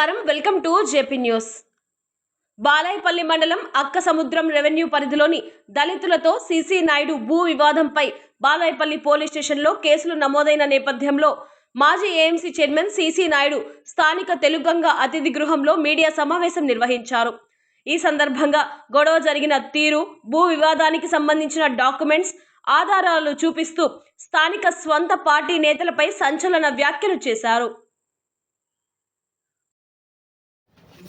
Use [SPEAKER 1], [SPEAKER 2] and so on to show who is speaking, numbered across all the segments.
[SPEAKER 1] నమస్కారం. Welcome to JP news. Balayapalli మండలం అక్క సముద్రం రెవెన్యూ పరిధిలోని దళితులతో సీసీ నాయుడు భూ వివాదంపై బాలాయపల్లి పోలీస్ స్టేషన్లో కేసులు నమోదైన నేపథ్యంలో మాజీ ఏఎంసీ చైర్మన్ సీసీ నాయుడు స్థానిక తెలుగంగ అతిథి గృహంలో మీడియా సమావేశం నిర్వహించారు. ఈ సందర్భంగా గొడవ జరిగిన తీరు భూ వివాదానికి సంబంధించిన డాక్యుమెంట్స్ ఆధారాలు చూపిస్తూ స్థానిక స్వంత పార్టీ నేతలపై సంచలన వ్యాఖ్యలు చేశారు.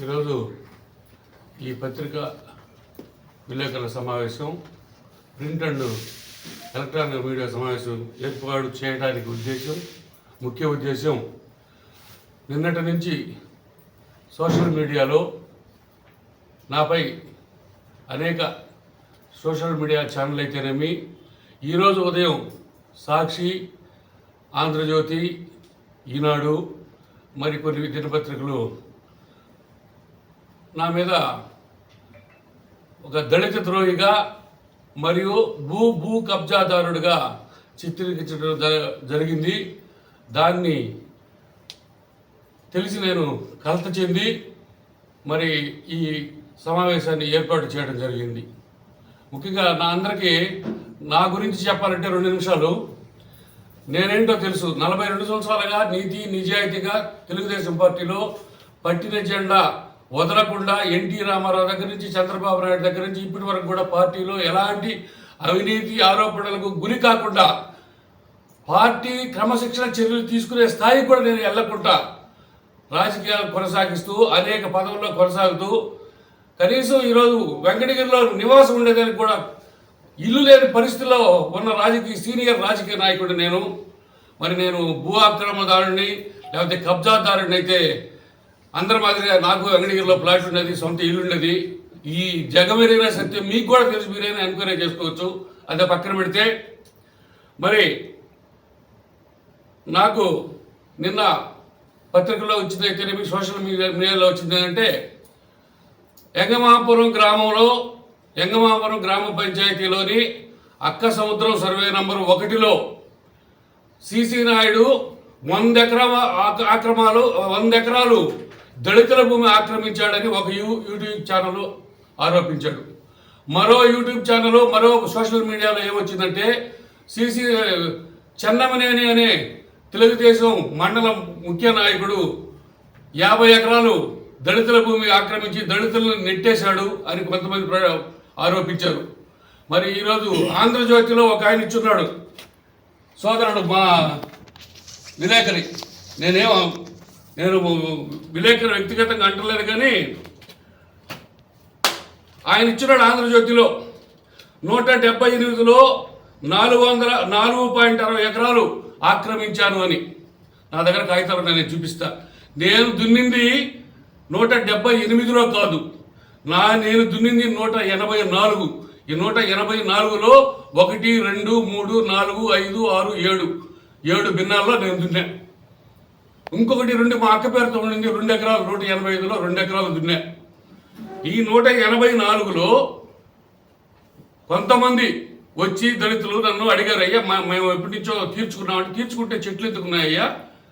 [SPEAKER 2] ఈరోజు ఈ పత్రిక విలేకరుల సమావేశం ప్రింట్ అండ్ ఎలక్ట్రానిక్ మీడియా సమావేశం ఏర్పాటు చేయడానికి ఉద్దేశం ముఖ్య ఉద్దేశం నిన్నటి నుంచి సోషల్ మీడియాలో నాపై అనేక సోషల్ మీడియా ఛానల్ అయితేనేమి ఈరోజు ఉదయం సాక్షి ఆంధ్రజ్యోతి ఈనాడు మరి కొన్ని దినపత్రికలు నా మీద ఒక దళిత ద్రోహిగా మరియు భూ భూ కబ్జాదారుడిగా చిత్రీకరించడం జ- జరిగింది. దాన్ని తెలిసి నేను కలత చెంది మరి ఈ సమావేశాన్ని ఏర్పాటు చేయడం జరిగింది. ముఖ్యంగా నా అందరికీ నా గురించి చెప్పాలంటే రెండు నిమిషాలు. నేనేంటో తెలుసు. నలభై రెండు సంవత్సరాలుగా నీతి నిజాయితీగా తెలుగుదేశం పార్టీలో పట్టిన జెండా వదలకుండా ఎన్టీ రామారావు దగ్గర నుంచి చంద్రబాబు నాయుడు దగ్గర నుంచి ఇప్పటి వరకు కూడా పార్టీలో ఎలాంటి అవినీతి ఆరోపణలకు గురి కాకుండా పార్టీ క్రమశిక్షణ చర్యలు తీసుకునే స్థాయికి కూడా నేను వెళ్ళకుండా రాజకీయాలు కొనసాగిస్తూ అనేక పదవుల్లో కొనసాగుతూ కనీసం ఈరోజు వెంకటగిరిలో నివాసం ఉండేదానికి కూడా ఇల్లు లేని పరిస్థితిలో ఉన్న రాజకీయ సీనియర్ రాజకీయ నాయకుడు నేను. మరి నేను భూ ఆక్రమణదారుడిని లేకపోతే కబ్జాదారుడిని అయితే అందరి మాదిరిగా నాకు వెంకటగిరిలో ప్లాట్ ఉన్నది సొంత ఇల్లు ఉండేది ఈ జగమెరిగిన సత్యం మీకు కూడా తెలుసు మీరైనా ఎంక్వైరీ చేసుకోవచ్చు. అదే పక్కన పెడితే మరి నాకు నిన్న పత్రికలో వచ్చిందైతేనేమి సోషల్ మీడియా మీడియాలో వచ్చిందంటే ఎంగమాపురం గ్రామంలో ఎంగమాపురం గ్రామ పంచాయతీలోని అక్క సముద్రం సర్వే నంబర్ ఒకటిలో సిసి నాయుడు వంద ఎకరా ఆక్రమాలు వంద ఎకరాలు దళితుల భూమి ఆక్రమించాడని ఒక యూ యూట్యూబ్ ఛానల్ ఆరోపించాడు. మరో యూట్యూబ్ ఛానల్ మరో సోషల్ మీడియాలో ఏమొచ్చిందంటే సిసి చెన్నమనేని అనే తెలుగుదేశం మండలం ముఖ్య నాయకుడు యాభై ఎకరాలు దళితుల భూమి ఆక్రమించి దళితులను నెట్టేశాడు అని కొంతమంది ప్ర- ఆరోపించారు. మరి ఈరోజు ఆంధ్రజ్యోతిలో ఒక ఆయన ఇచ్చున్నాడు. సోదరుడు మా విలేకరి. నేనేం నేను విలేకరు వ్యక్తిగతంగా అంటలేదు కానీ ఆయన ఇచ్చినాడు ఆంధ్రజ్యోతిలో నూట డెబ్బై ఎనిమిదిలో నాలుగు వందల నాలుగు పాయింట్ అరవై ఎకరాలు ఆక్రమించాను అని. నా దగ్గర కాగితాలు నేను చూపిస్తా. నేను దున్నింది నూట డెబ్బై ఎనిమిదిలో కాదు. నా నేను దున్నింది నూట ఎనభై నాలుగు. ఈ నూట ఎనభై నాలుగులో ఒకటి రెండు మూడు నాలుగు ఐదు ఆరు ఏడు. ఏడు భిన్నాల్లో నేను దున్నా. ఇంకొకటి రెండు మా అక్క పేరుతో ఉండింది. రెండు ఎకరాలు నూట ఎనభై ఐదులో రెండు ఎకరాలు దున్నా. ఈ నూట ఎనభై నాలుగులో కొంతమంది వచ్చి దళితులు నన్ను అడిగారు అయ్యా మేము ఎప్పటి నుంచో తీర్చుకున్నామంటే తీర్చుకుంటే చెట్లు ఎత్తుకున్నాయ్యా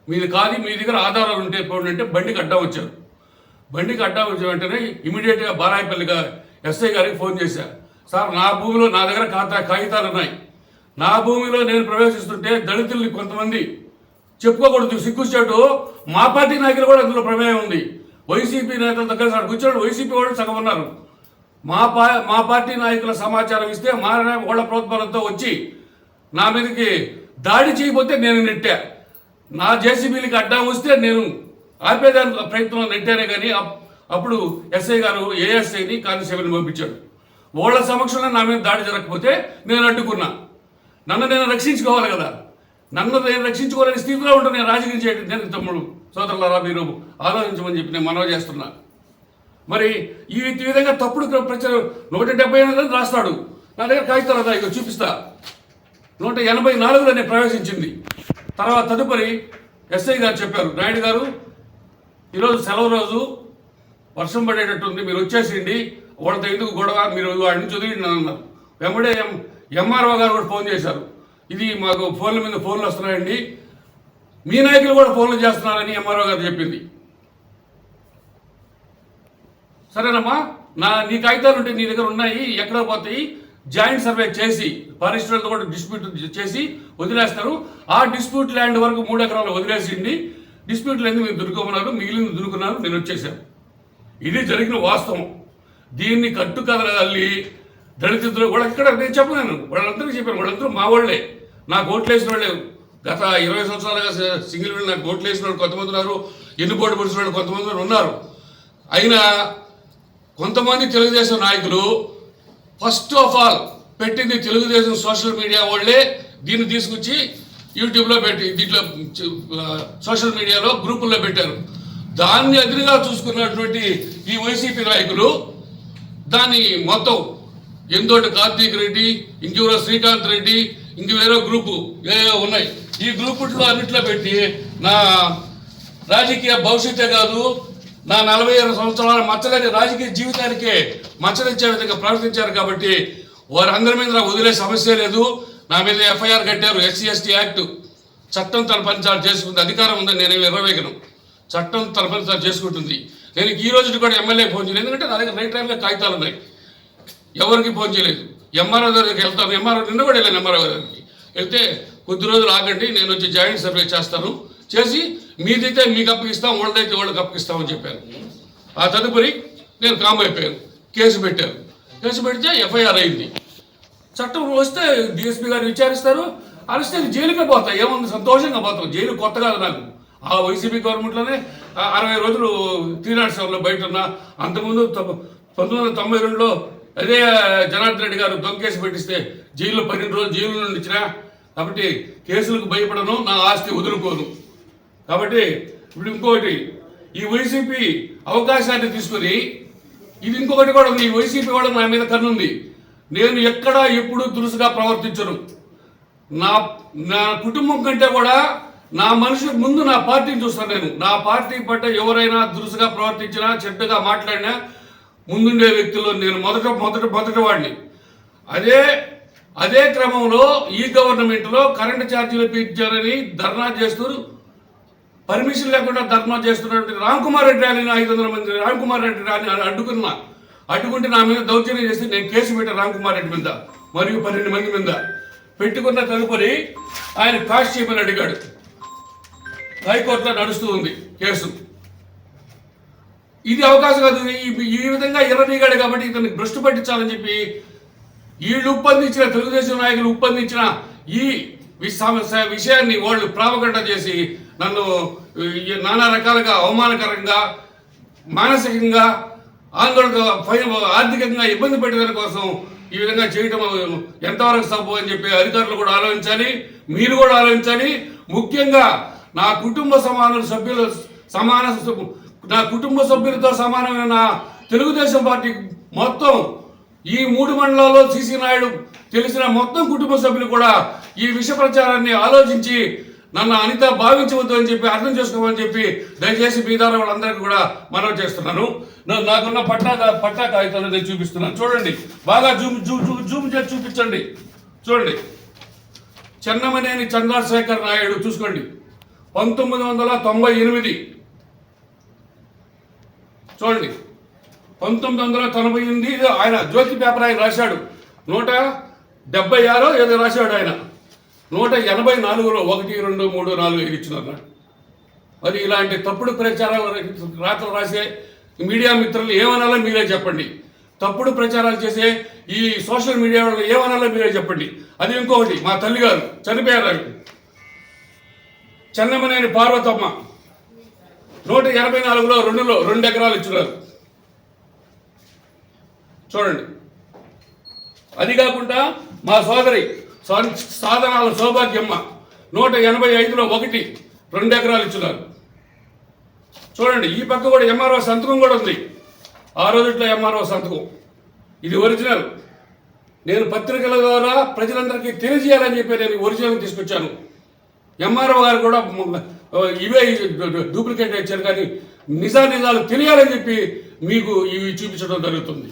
[SPEAKER 2] మీది కాదు మీ దగ్గర ఆధారాలు ఉంటే పోండి అంటే బండికి అడ్డం వచ్చారు. బండికి అడ్డం వచ్చిన వెంటనే ఇమీడియట్గా బారాయపల్లిగా ఎస్ఐ గారికి ఫోన్ చేశా. సార్ నా భూమిలో నా దగ్గర ఖాతా కాగితాలు ఉన్నాయి. నా భూమిలో నేను ప్రవేశిస్తుంటే దళితుల్ని కొంతమంది చెప్పుకోకూడదు సిగ్గుచ్చాడు మా పార్టీ నాయకులు కూడా అందులో ప్రమేయం ఉంది. వైసీపీ నేతల దగ్గర సార్ కూర్చోడు. వైసీపీ వాళ్ళు సగం ఉన్నారు. మా పా మా పార్టీ నాయకుల సమాచారం ఇస్తే మా వాళ్ళ ప్రోత్సాహంతో వచ్చి నా మీదకి దాడి చేయబోతే నేను నెట్టా. నా జేసీబీలకి అడ్డం వస్తే నేను ఆపేదానికి ప్రయత్నం నెట్టానే కానీ అప్- అప్పుడు ఎస్ఐ గారు ఏఎస్ఐని కానిస్టేబుల్ని పంపించాడు వాళ్ళ సమక్షంలో నా మీద దాడి జరగకపోతే నేను అడ్డుకున్నా. నన్ను నేను రక్షించుకోవాలి కదా. నన్ను నేను రక్షించుకోలేని స్థితిలో ఉంటాను నేను రాజకీయం చేయడం నేను తమ్ముడు సోదరులారా మీరు ఆలోచించమని చెప్పి నేను మనవి చేస్తున్నా. మరి ఈ విధంగా తప్పుడు ప్రచారం నూట డెబ్బై ఎనిమిది రాస్తాడు. నా దగ్గర కాగితాలు అదా ఇక్కడ చూపిస్తా. నూట ఎనభై నాలుగులో నేను ప్రవేశించింది. తర్వాత తదుపరి ఎస్ఐ గారు చెప్పారు నాయుడు గారు ఈరోజు సెలవు రోజు వర్షం పడేటట్టుంది మీరు వచ్చేసిండి వాళ్ళతో ఎందుకు గొడవ? మీరు వాడిని చదివిండి అన్నారు. వెంబడే ఎం ఎంఆర్ఓ గారు కూడా ఫోన్ చేశారు. ఇది మాకు ఫోన్ల మీద ఫోన్లు వస్తున్నాయండి. మీ నాయకులు కూడా ఫోన్లు చేస్తున్నారని ఎంఆర్ఓ గారు చెప్పింది. సరేనమ్మా? నా నీ కాగితాలు ఉంటే నీ దగ్గర ఉన్నాయి ఎక్కడ పోతాయి? జాయింట్ సర్వే చేసి పరిశ్రమలతో కూడా డిస్ప్యూట్ చేసి వదిలేస్తారు. ఆ డిస్ప్యూట్ ల్యాండ్ వరకు మూడు ఎకరాలు వదిలేసిండి డిస్ప్యూట్ ల్యాండ్ మీరు దురుకోమన్నారు మిగిలిన దురుకున్నారు నేను వచ్చేసాను ఇది జరిగిన వాస్తవం. దీన్ని కట్టు కదలగల్లి దళితులు కూడా ఇక్కడ నేను చెప్పలేను. వాళ్ళందరికీ చెప్పాను వాళ్ళందరూ మా వాళ్ళే. నాకు ఓట్లు వేసిన వాళ్ళే గత ఇరవై సంవత్సరాలుగా సింగిల్ విండో నాకు ఓట్లు వేసిన వాళ్ళు కొంతమంది ఉన్నారు ఎన్నుకోటు పొడిచిన వాళ్ళు కొంతమంది ఉన్నారు అయినా కొంతమంది తెలుగుదేశం నాయకులు ఫస్ట్ ఆఫ్ ఆల్ పెట్టింది తెలుగుదేశం సోషల్ మీడియా వాళ్ళే దీన్ని తీసుకొచ్చి యూట్యూబ్లో పెట్టి దీంట్లో సోషల్ మీడియాలో గ్రూపుల్లో పెట్టారు. దాన్ని ఎదురుగా చూసుకున్నటువంటి ఈ వైసీపీ నాయకులు దాన్ని మొత్తం ఎందోటి కార్తీక్ రెడ్డి ఇంకెవరో శ్రీకాంత్ రెడ్డి ఇంక వేరే గ్రూపు ఏవో ఉన్నాయి. ఈ గ్రూపుల్లో అన్నిట్లో పెట్టి నా రాజకీయ భవిష్యత్తే కాదు నా నలభై ఆరు సంవత్సరాల మచ్చలేని రాజకీయ జీవితానికే మచ్చలిచ్చే విధంగా ప్రవర్తించారు కాబట్టి వారందరి మీద నాకు వదిలే సమస్య లేదు. నా మీద ఎఫ్ఐఆర్ కట్టారు ఎస్సీ ఎస్టీ యాక్ట్. చట్టం తన పని తాను చేసుకుంది అధికారం ఉందని నేను ఎర్రవేగను చట్టం తన పని తాను చేసుకుంటుంది. నేను ఈ రోజు కూడా ఎమ్మెల్యే ఫోన్ చేయలేదు. ఎందుకంటే నా దగ్గర రైట్ టైంలో కాగితాలు ఉన్నాయి. ఎవరికి ఫోన్ చేయలేదు. ఎంఆర్ఓ దగ్గరికి వెళ్తాను ఎంఆర్ఓ నిన్న కూడా వెళ్ళాను ఎంఆర్ఓ దగ్గరికి. వెళ్తే కొద్ది రోజులు ఆగండి నేను వచ్చి జాయింట్ సర్వే చేస్తాను. చేసి మీదైతే మీకు అప్పగిస్తాం వాళ్ళదైతే వాళ్ళకి అప్పగిస్తామని చెప్పాను ఆ తదుపరి నేను కామ్ అయిపోయాను. కేసు పెట్టాను. కేసు పెడితే ఎఫ్ఐఆర్ అయింది. చట్టం వస్తే డిఎస్పీ గారు విచారిస్తారు. అరెస్ట్ అయితే జైలుకే పోతా ఏముంది? సంతోషంగా పోతాం. జైలు కొత్త కాదు నాకు. ఆ వైసీపీ గవర్నమెంట్లోనే అరవై రోజులు త్రీ నాట్ సెవెన్లో బయట ఉన్నా. అంతకుముందు పంతొమ్మిది వందల తొంభై రెండులో అదే జనార్దన్ రెడ్డి గారు దొంగ కేసు పెట్టిస్తే జైల్లో పన్నెండు రోజులు జైలు నుండి ఇచ్చినా కాబట్టి కేసులకు భయపడను నా ఆస్తి వదులుకోను. కాబట్టి ఇప్పుడు ఇంకొకటి ఈ వైసీపీ అవకాశాన్ని తీసుకుని ఇది ఇంకొకటి కూడా ఉంది ఈ వైసీపీ కూడా నా మీద కన్నుంది నేను ఎక్కడా ఎప్పుడు దురుసుగా ప్రవర్తించను. నా నా కుటుంబం కంటే కూడా నా మనిషి ముందు నా పార్టీని చూస్తాను నేను. నా పార్టీ పట్ల ఎవరైనా దురుసుగా ప్రవర్తించినా చెడ్డగా మాట్లాడినా ముందుండే వ్యక్తుల్లో నేను మొదట మొదట మొదటి వాడిని. అదే అదే క్రమంలో ఈ గవర్నమెంట్లో కరెంటు ఛార్జీలు పెంచారని ధర్నా చేస్తూ పర్మిషన్ లేకుండా ధర్నా చేస్తున్నటువంటి రామ్ కుమార్ రెడ్డి అని ఐదు వందల మంది రామ్ కుమార్ రెడ్డి అని అడ్డుకున్నా అడ్డుకుంటే నా మీద దౌర్జన్యం చేసి నేను కేసు పెట్టాను రామ్ కుమార్ రెడ్డి మీద మరియు పన్నెండు మంది మీద. పెట్టుకున్న తదుపరి ఆయన కాస్ట్ చేయమని అడిగాడు. హైకోర్టులో నడుస్తూ ఉంది కేసు. ఇది అవకాశం కాదు. ఈ- ఈ విధంగా ఎర్రనీగాడు కాబట్టి ఇతన్ని భ్రష్టు పట్టించాలని చెప్పి వీళ్ళు ఉప్పందించిన తెలుగుదేశం నాయకులు ఉప్పందించిన ఈ విషయాన్ని వాళ్ళు ప్రాపగండ చేసి నన్ను ఈ నానా రకాలుగా అవమానకరంగా మానసికంగా ఆందోళన ఆర్థికంగా ఇబ్బంది పెట్టడం కోసం ఈ విధంగా చేయటం ఎంతవరకు సబ్బు అని చెప్పి అధికారులు కూడా ఆలోచించాలి. మీరు కూడా ఆలోచించాలి. ముఖ్యంగా నా కుటుంబ సమాన సభ్యులు సమాన నా కుటుంబ సభ్యులతో సమానమైన నా తెలుగుదేశం పార్టీ మొత్తం ఈ మూడు మండలాల్లో సిసి నాయుడు తెలిసిన మొత్తం కుటుంబ సభ్యులు కూడా ఈ విష ప్రచారాన్ని ఆలోచించి నన్ను అనిత భావించవద్దు అని చెప్పి అర్థం చేసుకోమని చెప్పి దయచేసి మీ వాళ్ళందరికీ కూడా మనవి చేస్తున్నాను. నాకున్న పట్టా పట్టా కాగితాలు నేను చూపిస్తున్నాను. చూడండి. బాగా జూమ్ జూమ్ జూమ్ జూమ్ చేసి చూపించండి. చూడండి. చెన్నమనేని చంద్రశేఖర్ నాయుడు చూసుకోండి. పంతొమ్మిది వందల తొంభై ఎనిమిది చూడండి. పంతొమ్మిది వందల తొంభై ఎనిమిది ఆయన జ్యోతి పేపర్ ఆయన రాశాడు. నూట డెబ్బై ఆరో ఏదో రాశాడు ఆయన. నూట ఎనభై నాలుగులో ఒకటి రెండు మూడు నాలుగు ఇచ్చినారు మరి ఇలాంటి తప్పుడు ప్రచారాలు రాత్రలు రాసే మీడియా మిత్రులు ఏమనాలో మీరే చెప్పండి. తప్పుడు ప్రచారాలు చేసే ఈ సోషల్ మీడియా వాళ్ళు ఏమనాలో మీరే చెప్పండి. అది ఇంకొకటి మా తల్లిగారు చనిపోయారు. చెన్నమనేని పార్వతమ్మ. నూట ఎనభై నాలుగులో రెండులో రెండు ఎకరాలు ఇచ్చినారు చూడండి. అది కాకుండా మా సోదరి సాధనాల సౌభాగ్యమ్మ నూట ఎనభై ఐదులో ఒకటి రెండు ఎకరాలు ఇచ్చినారు చూడండి ఈ పక్క కూడా ఎంఆర్ఓ సంతకం కూడా ఉంది. ఆ రోజుట్లో ఎంఆర్ఓ సంతకం. ఇది ఒరిజినల్. నేను పత్రికల ద్వారా ప్రజలందరికీ తెలియజేయాలని చెప్పి నేను ఒరిజినల్ తీసుకొచ్చాను. ఎంఆర్ఓ గారు కూడా ఇవే డూప్లికేట్ ఇచ్చారు కానీ నిజా నిజాలు తెలియాలని చెప్పి మీకు ఇవి చూపించడం జరుగుతుంది.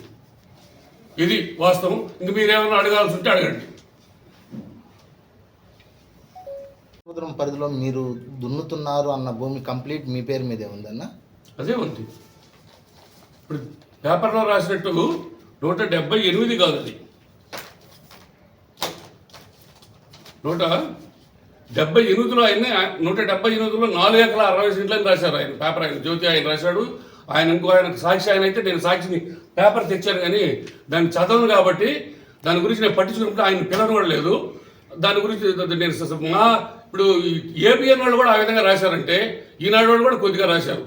[SPEAKER 2] ఇది వాస్తవం. ఇంక మీరేమైనా అడగాల్సి ఉంటే అడగండి.
[SPEAKER 3] సముద్రం పరిధిలో మీరు దున్నుతున్నారు అన్న భూమి కంప్లీట్ మీ పేరు మీదే ఉందన్న?
[SPEAKER 2] అదే ఉంది. ఇప్పుడు పేపర్లో రాసినట్టు నూట డెబ్బై ఎనిమిది కాదు అది. నూట డెబ్బై ఎనిమిదిలో ఆయన నూట డెబ్బై ఎనిమిదిలో నాలుగు ఎకరాల అరవై సెంట్లని రాశారు ఆయన. పేపర్ ఆయన జ్యోతి ఆయన రాశాడు. ఆయన ఇంకో ఆయన సాక్షి ఆయన అయితే నేను సాక్షిని పేపర్ తెచ్చాను కానీ దాన్ని చదవను కాబట్టి దాని గురించి నేను పట్టించుకుంటే ఆయన పిల్లలు కూడా లేదు. దాని గురించి నేను మా ఇప్పుడు ఏబిఎన్ వాళ్ళు కూడా ఆ విధంగా రాశారంటే ఈనాడు వాళ్ళు కూడా కొద్దిగా రాశారు.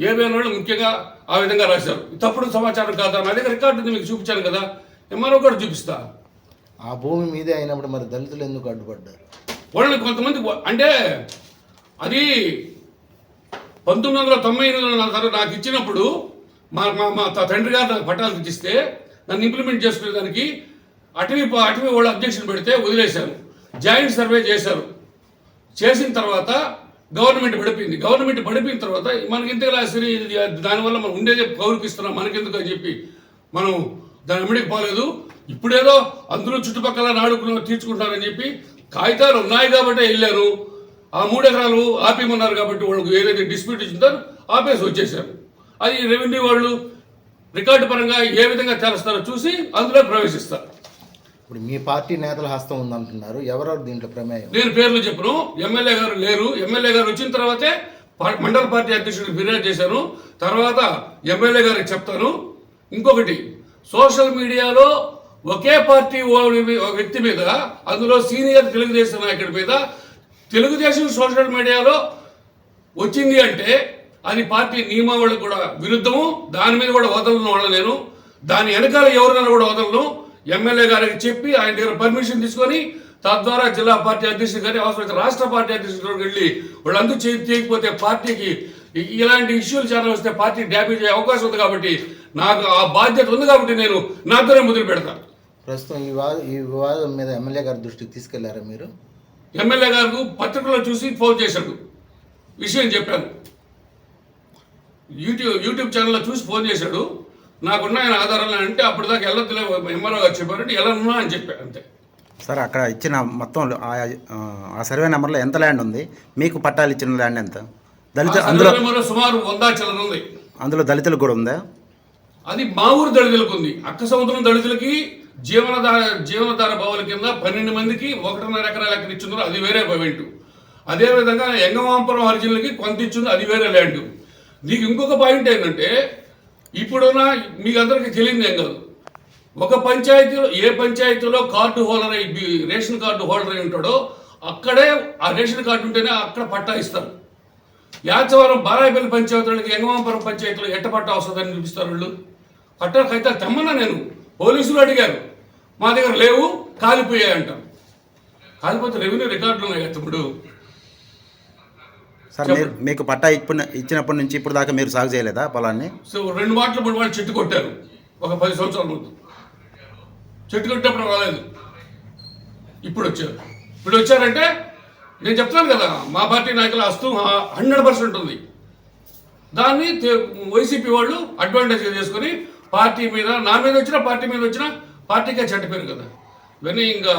[SPEAKER 2] ఏబిఎన్ వాళ్ళు ముఖ్యంగా ఆ విధంగా రాశారు. తప్పుడు సమాచారం కాదా? నా దగ్గర రికార్డు మీకు చూపించాను కదా. మరొకటి కూడా చూపిస్తా.
[SPEAKER 3] ఆ భూమి మీదే అయినప్పుడు మరి దళితులు ఎందుకు అడ్డుపడ్డారు?
[SPEAKER 2] వాళ్ళని కొంతమంది అంటే అది పంతొమ్మిది వందల తొంభై ఎనిమిదిలో నా తర- నాకు ఇచ్చినప్పుడు మా మా మా తండ్రి గారు నాకు పట్టాలు ఇచ్చిస్తే నన్ను ఇంప్లిమెంట్ చేసుకునేదానికి అటవీ అటవీ వాళ్ళు అబ్జెక్షన్ పెడితే వదిలేశారు. జాయింట్ సర్వే చేశారు. చేసిన తర్వాత గవర్నమెంట్ పడిపోయింది. గవర్నమెంట్ పడిపోయిన తర్వాత మనకి ఇంతగా సరే ఇది దానివల్ల మనం ఉండేదే గౌరవిస్తున్నాం మనకెందుకు అని చెప్పి మనం దాని అమ్మడికి పోలేదు. ఇప్పుడేదో అందరూ చుట్టుపక్కల నాడుకున్న తీర్చుకుంటారని చెప్పి కాగితాలు ఉన్నాయి కాబట్టి వెళ్ళారు. ఆ మూడు ఎకరాలు ఆపేయమన్నారు కాబట్టి వాళ్ళకి ఏదైతే డిస్ప్యూట్ ఇచ్చిందో ఆపేసి వచ్చేసారు. అది రెవెన్యూ వాళ్ళు రికార్డు పరంగా ఏ విధంగా చేస్తారో చూసి అందులో ప్రవేశిస్తారు.
[SPEAKER 3] ఇప్పుడు మీ పార్టీ నేతల హస్తం ఉందంటున్నారు. ఎవరెవరు దీంట్లో ప్రమేయం?
[SPEAKER 2] నేను పేర్లు చెప్పను. ఎమ్మెల్యే గారు లేరు. ఎమ్మెల్యే గారు వచ్చిన తర్వాతే మండల పార్టీ అధ్యక్షుడికి ఫిర్యాదు చేశాను తర్వాత ఎమ్మెల్యే గారికి చెప్తాను. ఇంకొకటి సోషల్ మీడియాలో ఒకే పార్టీ ఓ ఒక వ్యక్తి మీద అందులో సీనియర్ తెలుగుదేశం నాయకుడి మీద తెలుగుదేశం సోషల్ మీడియాలో వచ్చింది అంటే అది పార్టీ నియమావళికి కూడా విరుద్ధము. దాని మీద కూడా వదలను వాళ్ళ నేను. దాని వెనకాల ఎవరినైనా కూడా వదలను. ఎమ్మెల్యే గారికి చెప్పి ఆయన దగ్గర పర్మిషన్ తీసుకొని తద్వారా జిల్లా పార్టీ అధ్యక్షుడు కానీ అవసరమైతే రాష్ట్ర పార్టీ అధ్యక్షుడు వెళ్ళి వాళ్ళందరూ చేయకపోతే పార్టీకి ఇలాంటి ఇష్యూలు చాలా వస్తే పార్టీ డ్యామేజ్ అయ్యే అవకాశం ఉంది కాబట్టి నాకు ఆ బాధ్యత ఉంది కాబట్టి నేను నా దగ్గర మొదలు పెడతాను.
[SPEAKER 3] ప్రస్తుతం ఈ వివాదం ఈ వివాదం మీద ఎమ్మెల్యే గారి దృష్టికి తీసుకెళ్ళారా మీరు?
[SPEAKER 2] ఎమ్మెల్యే గారికి పత్రికలో చూసి ఫోన్ చేశాడు విషయం చెప్పాను యూట్యూబ్ యూట్యూబ్ ఛానల్లో చూసి ఫోన్ చేశాడు. నాకున్న ఆయన ఆధారాలు అంటే అప్పటిదాకా వెళ్ళొద్దులే ఎంఆర్ఓ గారు చెప్పారంటే వెళ్ళనున్నా అని చెప్పాను అంతే.
[SPEAKER 4] సార్ అక్కడ ఇచ్చిన మొత్తం ఆ ఆ సర్వే నెంబర్లో ఎంత ల్యాండ్ ఉంది? మీకు పట్టాలు ఇచ్చిన ల్యాండ్ ఎంత? దళిత అందులో
[SPEAKER 2] సుమారు వంద చిల్లర ఉంది.
[SPEAKER 4] అందులో దళితులకు కూడా ఉందా?
[SPEAKER 2] అది మా ఊరు దళితులకు ఉంది. అక్క సముద్రం దళితులకి జీవనధార జీవనధార భవన కింద పన్నెండు మందికి ఒకటిన్నర ఎకరాల ఎక్కడ ఇచ్చిందో అది వేరే పాయింట్ అదేవిధంగా ఎంగమాంపురం హరిజనులకి కొంత ఇచ్చింది అది వేరే ల్యాండ్. నీకు ఇంకొక పాయింట్ ఏంటంటే ఇప్పుడున్న మీకు అందరికీ తెలియదు ఏం కాదు. ఒక పంచాయతీలో ఏ పంచాయతీలో కార్డు హోల్డర్ అయి రేషన్ కార్డు హోల్డర్ అయి ఉంటాడో అక్కడే ఆ రేషన్ కార్డు ఉంటేనే అక్కడ పట్టా ఇస్తారు. యాచవరం బారాయిపల్లి పంచాయతీలకి ఎంగమాంపురం పంచాయతీలో ఎట్ట పట్టా వస్తుందని చూపిస్తారు వాళ్ళు. పట్టాకైతే అయితే తెమ్మన్నా నేను పోలీసులు అడిగారు. మా దగ్గర లేవు కాలిపోయాయి అంటారు. కాలిపోతే రెవెన్యూ రికార్డులు ఉన్నాయి కదా తమ్ముడు.
[SPEAKER 4] సార్ మీరు మీకు పట్టా ఇప్పిన ఇచ్చినప్పటి నుంచి ఇప్పుడు దాకా మీరు సాగు చేయలేదా పొలాన్ని?
[SPEAKER 2] సో రెండు మాటలు మూడు మాటలు చెట్టు కొట్టారు. ఒక పది సంవత్సరాల ముందు. చెట్టు కొట్టినప్పుడు రాలేదు. ఇప్పుడు వచ్చారు. ఇప్పుడు వచ్చారంటే నేను చెప్తాను కదా మా పార్టీ నాయకుల హస్తం హండ్రెడ్ పర్సెంట్ ఉంది. దాన్ని వైసీపీ వాళ్ళు అడ్వాంటేజ్గా చేసుకొని పార్టీ మీద నా మీద వచ్చినా పార్టీ మీద వచ్చినా పార్టీకే చెడ్డ పేరు కదా. ఇవన్నీ ఇంకా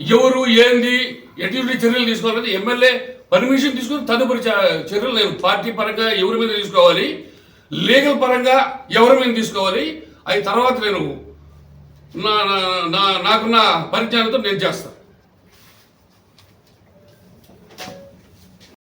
[SPEAKER 2] ఎవరు ఏంది ఎటువంటి చర్యలు తీసుకోవాలని ఎమ్మెల్యే పర్మిషన్ తీసుకుని తదుపరి చర్యలు లేవు. పార్టీ పరంగా ఎవరి మీద తీసుకోవాలి లీగల్ పరంగా ఎవరి మీద తీసుకోవాలి అవి తర్వాత నేను నా నా- నా నాకున్న పరిజ్ఞానంతో నేను చేస్తాను